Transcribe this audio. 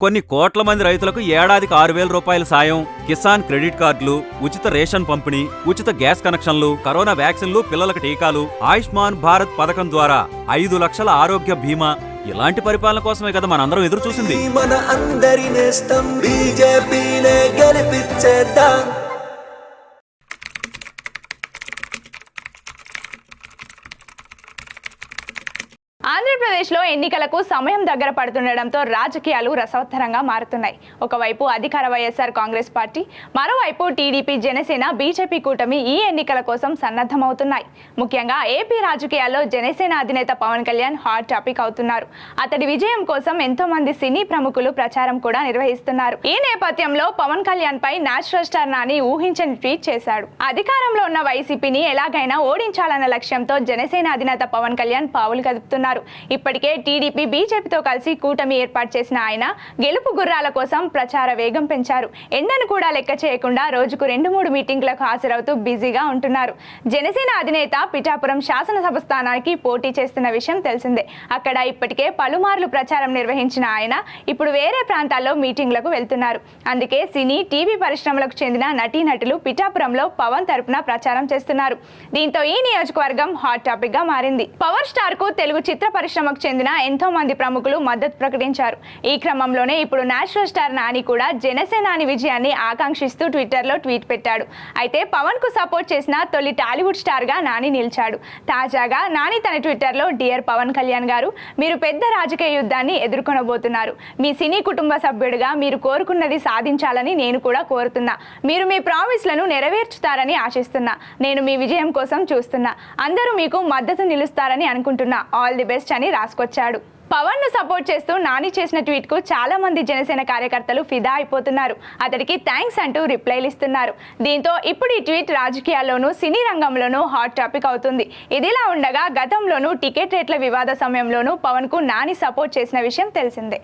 కొన్ని కోట్ల మంది రైతులకు ఏడాదికి ఆరు వేల రూపాయల సాయం కిసాన్ క్రెడిట్ కార్డులు ఉచిత రేషన్ పంపిణీ ఉచిత గ్యాస్ కనెక్షన్లు కరోనా వ్యాక్సిన్లు పిల్లలకు టీకాలు ఆయుష్మాన్ భారత్ పథకం ద్వారా ఐదు లక్షల ఆరోగ్య బీమా ఇలాంటి పరిపాలన కోసమే కదా మనందరం ఎదురు చూసింది మన అందరి నేస్తం బీజేపీనే గెలిపించేద్దాం ఆంధ్రప్రదేశ్లో ఎన్నికలకు సమయం దగ్గర పడుతుండటంతో రాజకీయాలు రసవత్తరంగా మారుతున్నాయి. ఒకవైపు అధికార వైఎస్ఆర్ కాంగ్రెస్ పార్టీ మరోవైపు టీడీపీ జనసేన బీజేపీ కూటమి ఈ ఎన్నికల కోసం సన్నద్ధమవుతున్నాయి. ముఖ్యంగా ఏపీ రాజకీయాల్లో జనసేన అధినేత పవన్ కళ్యాణ్ హాట్ టాపిక్ అవుతున్నారు. అతడి విజయం కోసం ఎంతో మంది సినీ ప్రముఖులు ప్రచారం కూడా నిర్వహిస్తున్నారు. ఈ నేపథ్యంలో పవన్ కళ్యాణ్ పై నేచురల్ స్టార్ నాని ఊహించని ట్వీట్ చేశాడు. అధికారంలో ఉన్న వైసీపీని ఎలాగైనా ఓడించాలన్న లక్ష్యంతో జనసేన అధినేత పవన్ కళ్యాణ్ పావులు కదుపుతున్నారు. ఇప్పటికే టీడీపీ బీజేపీతో కలిసి కూటమి ఏర్పాటు చేసిన ఆయన గెలుపు గుర్రాల కోసం ప్రచార వేగం పెంచారు. ఎండను కూడా లెక్క చేయకుండా రోజుకు రెండు మూడు మీటింగ్లకు హాజరవుతూ బిజీగా ఉంటున్నారు. జనసేన అధినేత పిఠాపురం శాసనసభ స్థానానికి పోటీ చేస్తున్న విషయం తెలిసిందే. అక్కడ ఇప్పటికే పలుమార్లు ప్రచారం నిర్వహించిన ఆయన ఇప్పుడు వేరే ప్రాంతాల్లో మీటింగ్లకు వెళ్తున్నారు. అందుకే సినీ టీవీ పరిశ్రమలకు చెందిన నటీనటులు పిఠాపురంలో పవన్ తరపున ప్రచారం చేస్తున్నారు. దీంతో ఈ నియోజకవర్గం హాట్ టాపిక్గా మారింది. పవర్ స్టార్కు తెలుగు చిత్ర పరిశ్రమకు చెందిన ఎంతో మంది ప్రముఖులు మద్దతు ప్రకటించారు. ఈ క్రమంలోనే ఇప్పుడు నేషనల్ స్టార్ నాని కూడా జనసేనాని విజయాన్ని ఆకాంక్షిస్తూ ట్విట్టర్లో ట్వీట్ పెట్టాడు. అయితే పవన్కు సపోర్ట్ చేసిన తొలి టాలీవుడ్ స్టార్గా నాని నిలిచాడు. తాజాగా నాని తన ట్విట్టర్లో డియర్ పవన్ కళ్యాణ్ గారు మీరు పెద్ద రాజకీయ యుద్ధాన్ని ఎదుర్కొనబోతున్నారు. మీ సినీ కుటుంబ సభ్యుడిగా మీరు కోరుకున్నది సాధించాలని నేను కూడా కోరుతున్నా. మీరు మీ ప్రామిస్లను నెరవేర్చుతారని ఆశిస్తున్నా. నేను మీ విజయం కోసం చూస్తున్నా. అందరూ మీకు మద్దతు నిలుస్తారని అనుకుంటున్నా. All the best. బెస్ట్ అని రాసుకొచ్చాడు. పవన్ను సపోర్ట్ చేస్తూ నాని చేసిన ట్వీట్కు చాలా మంది జనసేన కార్యకర్తలు ఫిదా అయిపోతున్నారు. అతడికి థ్యాంక్స్ అంటూ రిప్లైలు ఇస్తున్నారు. దీంతో ఇప్పుడు ఈ ట్వీట్ రాజకీయాల్లోనూ సినీ రంగంలోనూ హాట్ టాపిక్ అవుతుంది. ఇదిలా ఉండగా గతంలోనూ టికెట్ రేట్ల వివాద సమయంలోనూ పవన్కు నాని సపోర్ట్ చేసిన విషయం తెలిసిందే.